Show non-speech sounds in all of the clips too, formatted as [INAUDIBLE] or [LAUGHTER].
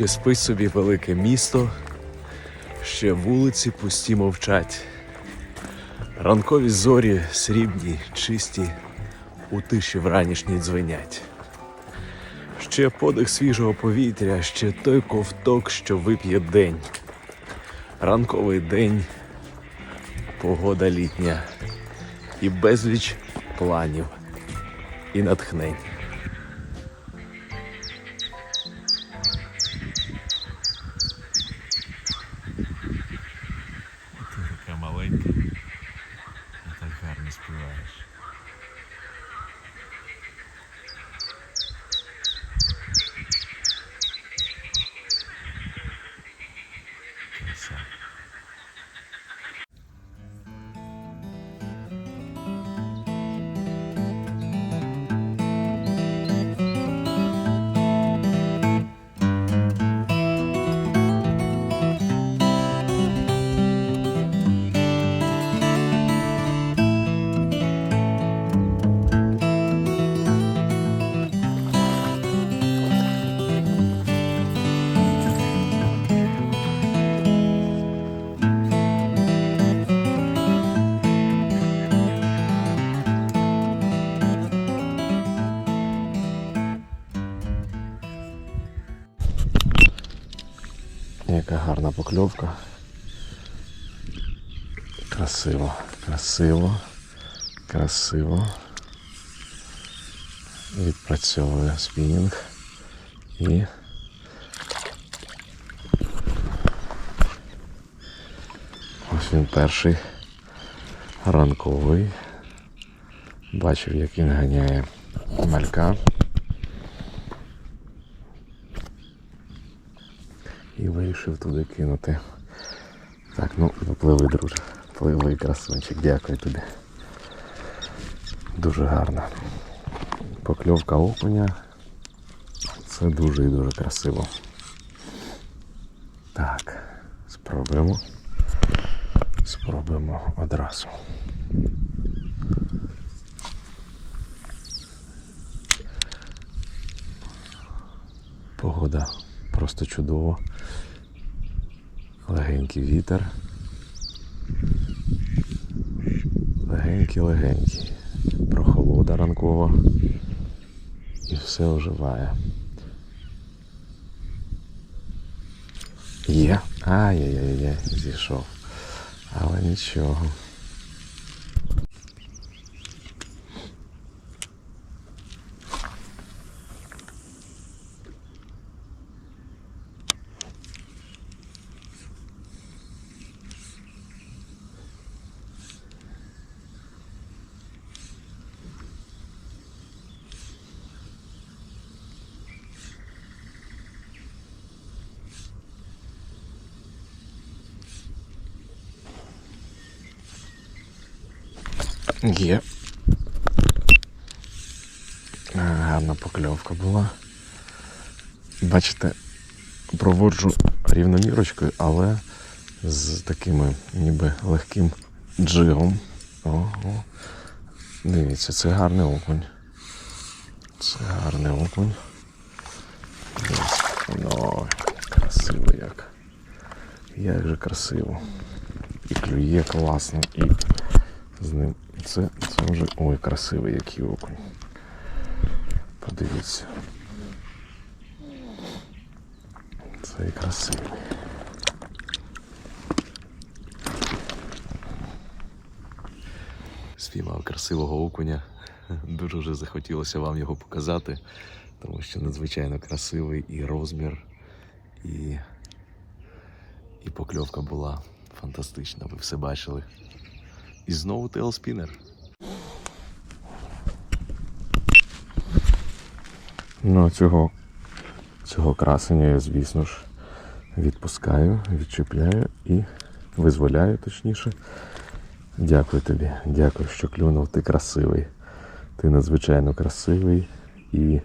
Ще спить собі велике місто, ще вулиці пусті мовчать. Ранкові зорі срібні, чисті, у тиші вранішній дзвенять. Ще подих свіжого повітря, ще той ковток, що вип'є день. Ранковий день, погода літня, і безліч планів, і натхнень. Яка гарна покльовка. Красиво, красиво, красиво. Відпрацьовує спінінг і ось він перший ранковий. Бачив, як він ганяє малька. і вирішив туди кинути. Так, ну попливи, друже. Пливи, красунчик, дякую тобі. Дуже гарно. Покльовка окуня. Це дуже і дуже красиво. Так, спробуємо. Спробуємо одразу. Погода просто чудова. Легенький вітер. Легенький-легенький. Прохолода ранкова. І все оживає. Є. Ай-яй-яй-яй, зійшов. Але нічого. Є. Гарна покльовка була. Бачите, проводжу рівномірочкою, але з такими ніби легким джигом. О, о. Дивіться, це гарний окунь. Це гарний окунь. Ну, красиво як. Як же красиво. І клює класно, і з ним. Це, це вже. Ой, красивий який окунь. Подивіться. Це і красивий. Спіймав красивого окуня. Дуже вже захотілося вам його показати, тому що надзвичайно красивий і розмір, і, і покльовка була фантастична. Ви все бачили. І знову тейлспінер. Ну, цього, цього красення я, звісно ж, відпускаю, відчіпляю і визволяю точніше. Дякую тобі, дякую, що клюнув. Ти красивий. Ти надзвичайно красивий. І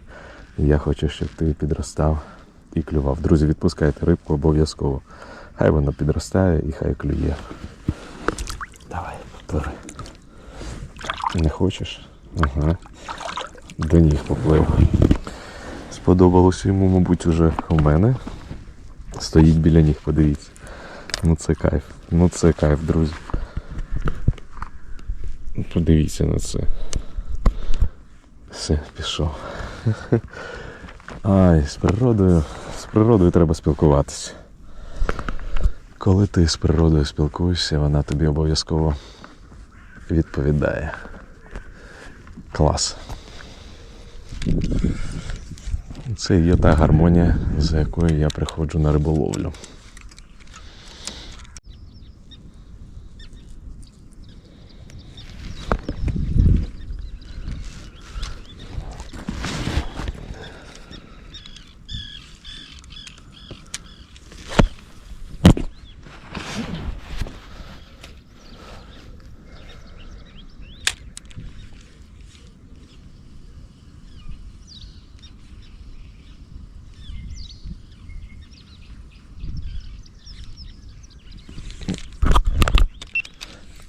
я хочу, щоб ти підростав і клював. Друзі, відпускайте рибку обов'язково. Хай вона підростає і хай клює. Давай, бери. Не хочеш? Ага. До ніг поплив. Сподобалося йому, мабуть, уже у мене. Стоїть біля них, подивіться. Ну це кайф. Ну це кайф, друзі. Подивіться на це. Все, пішов. Ай, з природою. З природою треба спілкуватися. Коли ти з природою спілкуєшся, вона тобі обов'язково відповідає. Клас. Це є та гармонія, за якою я приходжу на риболовлю.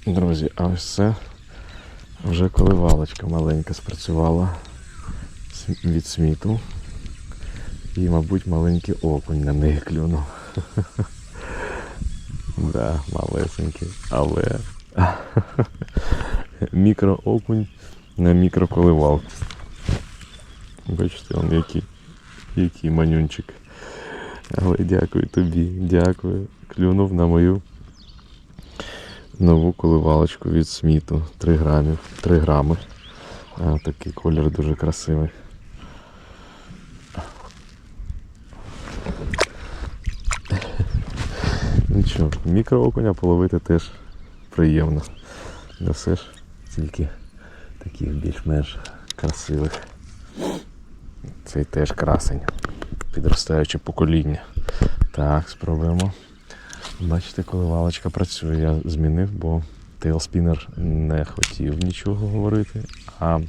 Друзі, а ось це вже коливалочка маленька спрацювала від сміту. І, мабуть, маленький окунь на неї клюнув. [LAUGHS] Да, малесенький, але [LAUGHS] мікроокунь на мікроколивалці. Бачите, он який, який манюнчик. Але дякую тобі, дякую. Клюнув на мою нову коливалочку від сміту. 3 грамів. 3 грами. А, такий колір дуже красивий. Нічого, мікроокуня половити теж приємно. Не все ж тільки таких більш-менш красивих. Цей теж красень. Підростаюче покоління. Так, спробуємо. Бачите, коли валочка працює, я змінив, бо тейлспінер не хотів нічого говорити, а,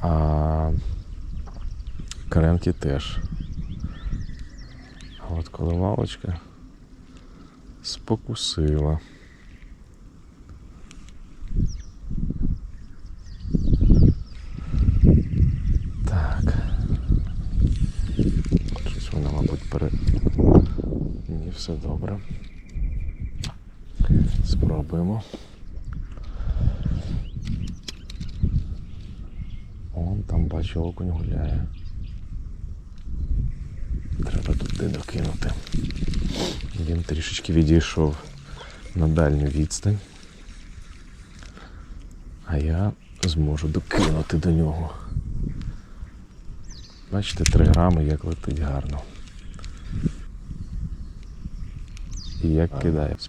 а кренки теж. А от коли валочка спокусила. Так. Щось вона, мабуть, пере... Ні, все добре. Спробуємо. Он бачу окунь гуляє. Треба туди докинути. Він трішечки відійшов на дальню відстань. А я зможу докинути до нього. Бачите, 3 грами як летить гарно. І як кидає в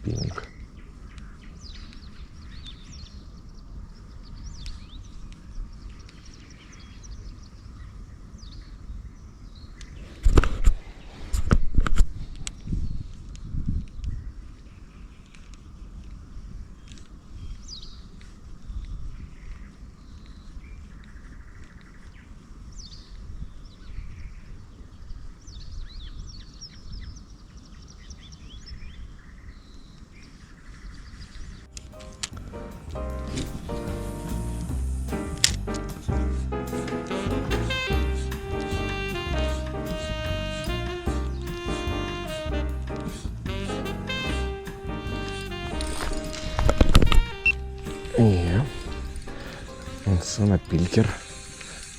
Це на пількер.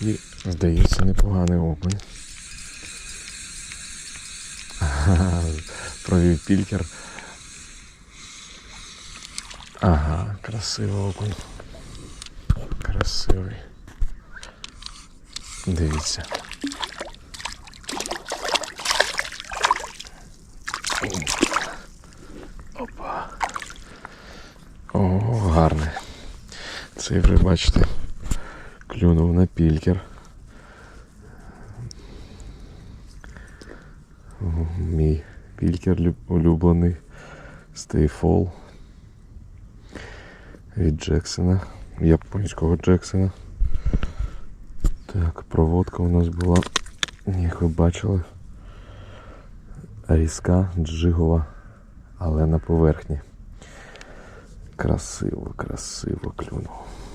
І, здається, непоганий. Ага, провів пількер. Ага, красивий окунь. Красивий. Дивіться. Опа. О. Цей вже, бачите, клюнув на пількер. Мій пількер улюблений Stayfall від Джексона, японського Джексона. Так, проводка у нас була, як ви бачили, різка, джигова, але на поверхні. Красиво, красиво клюнув.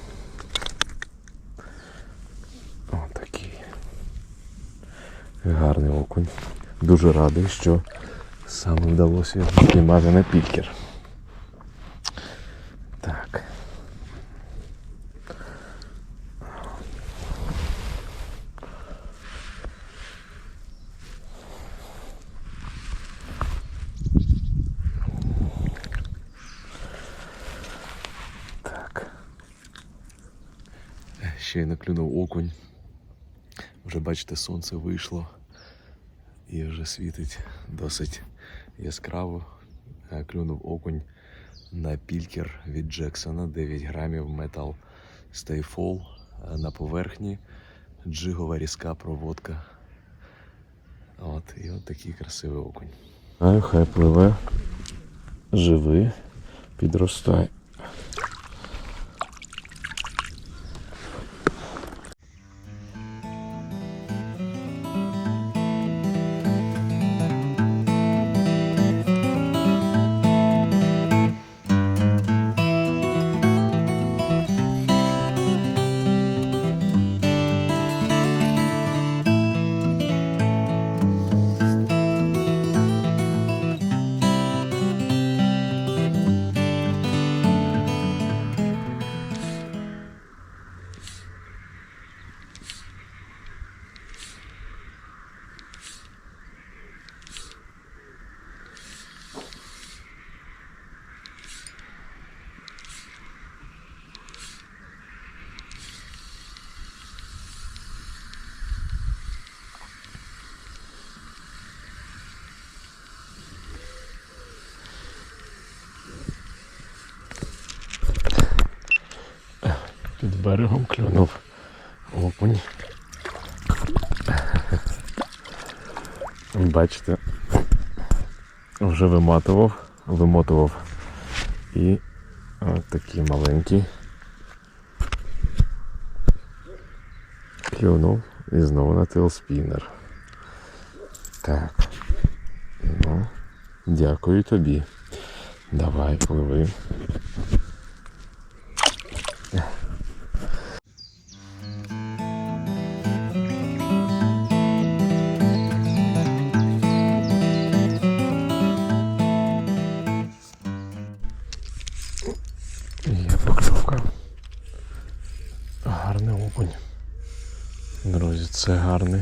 Гарний окунь. Дуже радий, що саме вдалося його спіймати на пікер. Так. Так. Щойно клюнув окунь. Вже бачите, сонце вийшло і вже світить досить яскраво. Е, Клюнув окунь на пількер від Джексона 9 грамів Stayfall. Е, На поверхні джигова різка проводка. От, і от такий красивий окунь. Хай пливе, живи, підростай. Берегом клюнув окунь. Бачите, вже виматував, вимотував. І от такий маленький. Клюнув і знову на тейлспінер. Так. Ну, дякую тобі. Давай, пливи. Друзі, це гарний.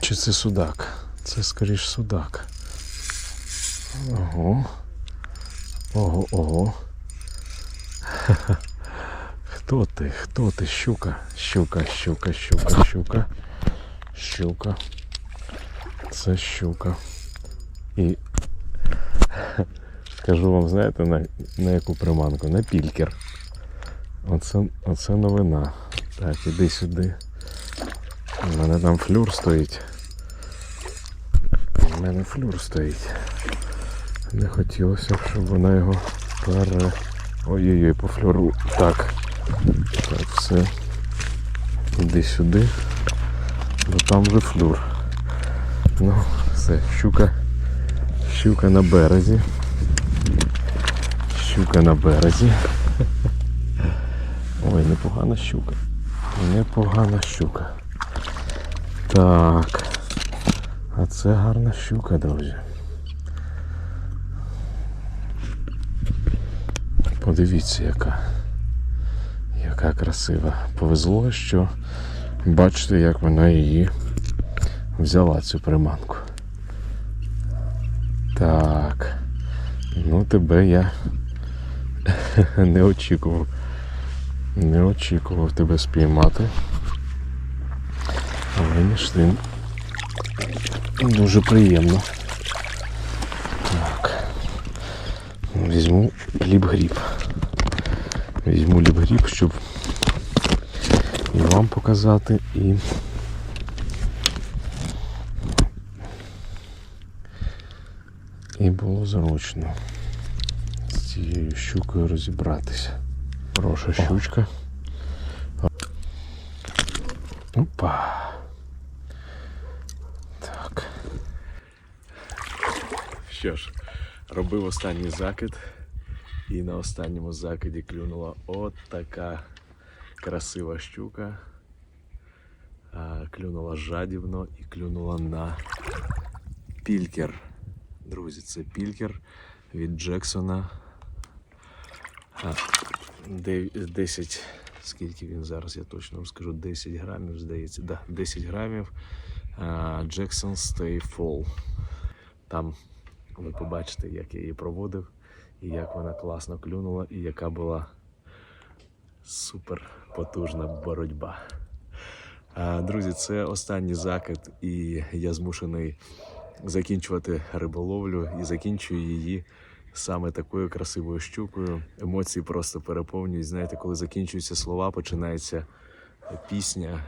Чи це судак? Це скоріш судак. Ого. Ого, ого. [LAUGHS] Хто ти? Хто ти? Щука? Щука, щука, щука, щука. Щука. Це щука. І [LAUGHS] Скажу вам, знаєте, на, на яку приманку? На пількер. Оце, оце новина. Так, іди сюди. У мене там флюр стоїть. У мене флюр стоїть. Не хотілося б, щоб вона його пере... Ой-ой-ой, по флюру. Так. Так, все. Іди сюди. Бо там вже флюр. Ну, все, щука. Щука на березі. Щука на березі. Ой, непогана щука. Непогана щука. Так. А це гарна щука, друзі. Подивіться, яка. Яка красива. Повезло, що бачите, як вона її взяла цю приманку. Так. Ну тебе я [LAUGHS] не очікував. Не очікував тебе спіймати. Але ніштин. Дуже приємно. Так. Візьму ліп-гріб. Візьму ліп-гріб, щоб і вам показати, і і було зручно з цією щукою розібратися. Хороша щучка. Опа. Так. Що ж, робив останній закид. І на останньому закиді клюнула от така красива щука. Клюнула жадібно і клюнула на пількер. Друзі, це пількер від Джексона. 10, скільки він зараз, я точно вам скажу, 10 грамів, здається. Да, 10 грамів. Jackson Stay Fall. Там ви побачите, як я її проводив, і як вона класно клюнула, і яка була супер потужна боротьба. Друзі, це останній закид, і я змушений закінчувати риболовлю і закінчую її саме такою красивою щукою. Емоції просто переповнюють. Знаєте, коли закінчуються слова, починається пісня.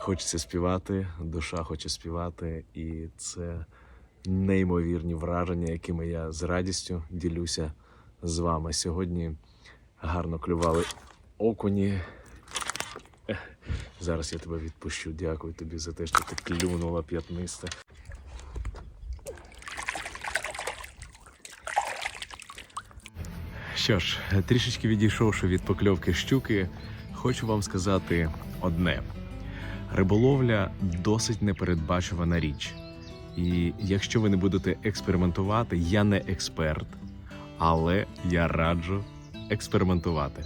Хочеться співати, душа хоче співати, і це неймовірні враження, якими я з радістю ділюся з вами. Сьогодні гарно клювали окуні. Зараз я тебе відпущу. Дякую тобі за те, що ти клюнула п'ятниста. Що ж, трішечки відійшовши від покльовки щуки, хочу вам сказати одне: риболовля досить непередбачувана річ. І якщо ви не будете експериментувати, я не експерт, але я раджу експериментувати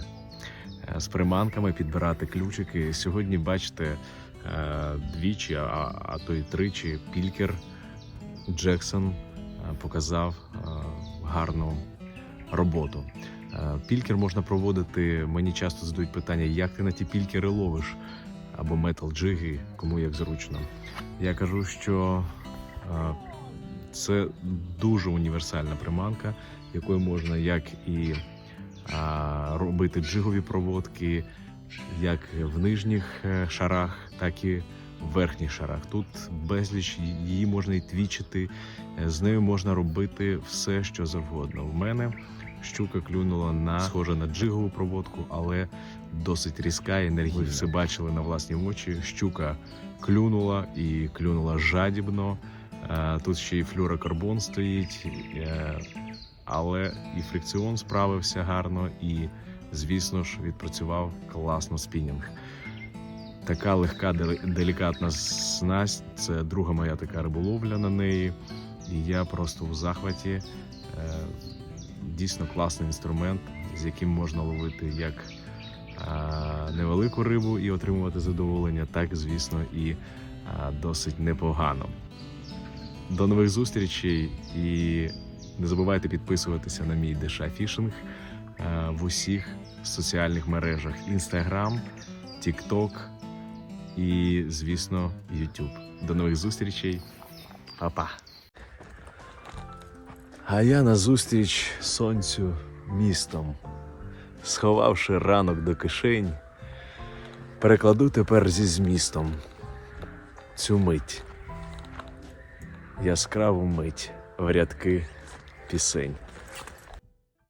Е, з приманками, підбирати ключики. Сьогодні бачите е, двічі, а, а то й тричі пількер Джексон е, показав гарну роботу. Пількер можна проводити. Мені часто задають питання, як ти на ті пількери ловиш або метал джиги, кому як зручно. Я кажу, що це дуже універсальна приманка, якою можна як і робити джигові проводки, як в нижніх е, шарах, так і в верхніх шарах. Тут безліч її можна і твічити, е, з нею можна робити все, що завгодно. В мене щука клюнула на схоже на джигову проводку, але досить різка і енергійна. Ви все бачили на власні очі. Щука клюнула і клюнула жадібно. Е, Тут ще й флюрокарбон стоїть, е, але і фрикціон справився гарно, і, звісно ж, відпрацював класно спінінг. Така легка, делікатна снасть. Це друга моя така риболовля на неї. І я просто у захваті. Е, Дійсно класний інструмент, з яким можна ловити як невелику рибу і отримувати задоволення, так, звісно, і досить непогано. До нових зустрічей і не забувайте підписуватися на мій Деша Фішинг е, в усіх соціальних мережах: Instagram, TikTok і, звісно, YouTube. До нових зустрічей. Па-па! А я назустріч сонцю містом, сховавши ранок до кишень, перекладу тепер зі змістом цю мить, яскраву мить в рядки пісень.